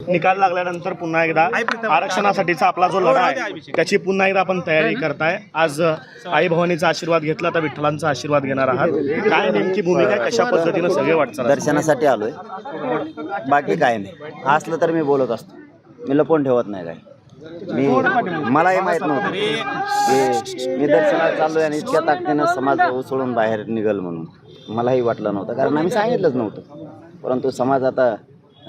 निकाल लागल्यानंतर पुन्हा एकदा आरक्षणासाठीचा आपला जो लढा आहे त्याची पुन्हा एकदा आपण तयारी करताय. आज आई भवानीचा आशीर्वाद घेतला तर विठ्ठलांचा आशीर्वाद घेणार आहात. काय नेमकी भूमिका आहे कशा पद्धतीनं सगळे वाटचाल दर्शनासाठी आलोय. बाकी काय नाही. असलं तर मी बोलत असतो. मी लपवून ठेवत नाही काय मी मलाही माहीत नव्हतं की मी दर्शनाला चाललोय आणि इतक्या ताकदीनं समाज उसळून बाहेर निघल म्हणून. मलाही वाटलं नव्हतं. कारण आम्ही सांगितलंच नव्हतं. परंतु समाज आता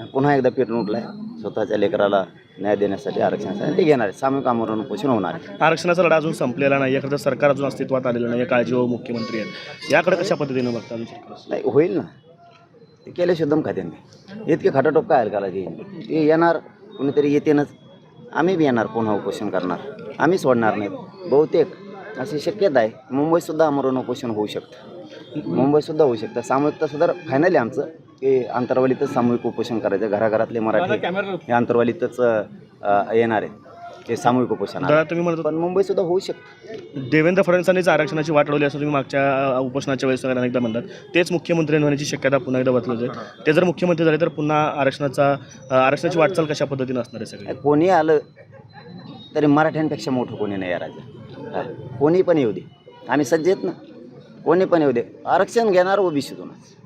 पुन्हा एकदा पेटून उठलाय. स्वतःच्या लेकराला न्याय देण्यासाठी आरक्षणासाठी ते घेणार आहे सामूहिक आमरण पोषण होणार आहे. आरक्षणाचा लढा अजून संपलेला नाही याकडे सरकार अजून अस्तित्वात आलेलं नाही काळजी मुख्यमंत्री आहेत. याकडे कशा पद्धतीनं बघता अजून सरकार? नाही होईल ना. ते केले शुद्धम खात्याने इतके खटाटोप काय करायला ते येणार कुणीतरी येतेनच. आम्ही बी येणार पुन्हा उपोषण करणार. आम्ही सोडणार नाहीत. बहुतेक अशी शक्यता आहे. मुंबईतसुद्धा आमरण उपोषण होऊ शकतं. मुंबईतसुद्धा होऊ शकतं. सामूहिक तसं तर फायनल आहे आमचं. की आंतरवालीतच सामूहिक उपोषण करायचं घराघरातले मराठी हे आंतरवालीतच अं, येणार आहे ते सामूहिक उपोषण दादा तुम्ही म्हणत पण मुंबईतसुद्धा होऊ शकतं. देवेंद्र फडणवीसांनीच आरक्षणाची वाट लावली असं तुम्ही मागच्या उपोषणाच्या वेळेस सगळ्यांना एकदा म्हणतात. तेच मुख्यमंत्री होण्याची शक्यता पुन्हा एकदा बदलत आहे. ते जर मुख्यमंत्री झाले तर पुन्हा आरक्षणाचा आरक्षणाची वाटचाल कशा पद्धतीनं असणार आहे सगळे? कोणी आलं तरी मराठ्यांपेक्षा मोठं कोणी नाही या राज्यात. हा. कोणी पण येऊ दे. आम्ही सज्ज आहेत ना. कोणी पण येऊ दे. आरक्षण घेणार ओबीसीतूनच हा.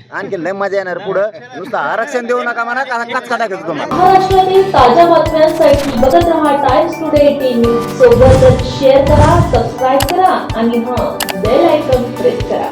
आणखी लय मजा येणार पुढं. नुसतं आरक्षण देऊ नका म्हणा का कचका टाकायचं तुम्हाला? महाराष्ट्रातील ताज्या बातम्यांसाठी बघत रहा टाइम्स टुडे टीव्ही सोबतच शेअर करा सबस्क्राईब करा आणि हां बेल आयकॉन प्रेस करा.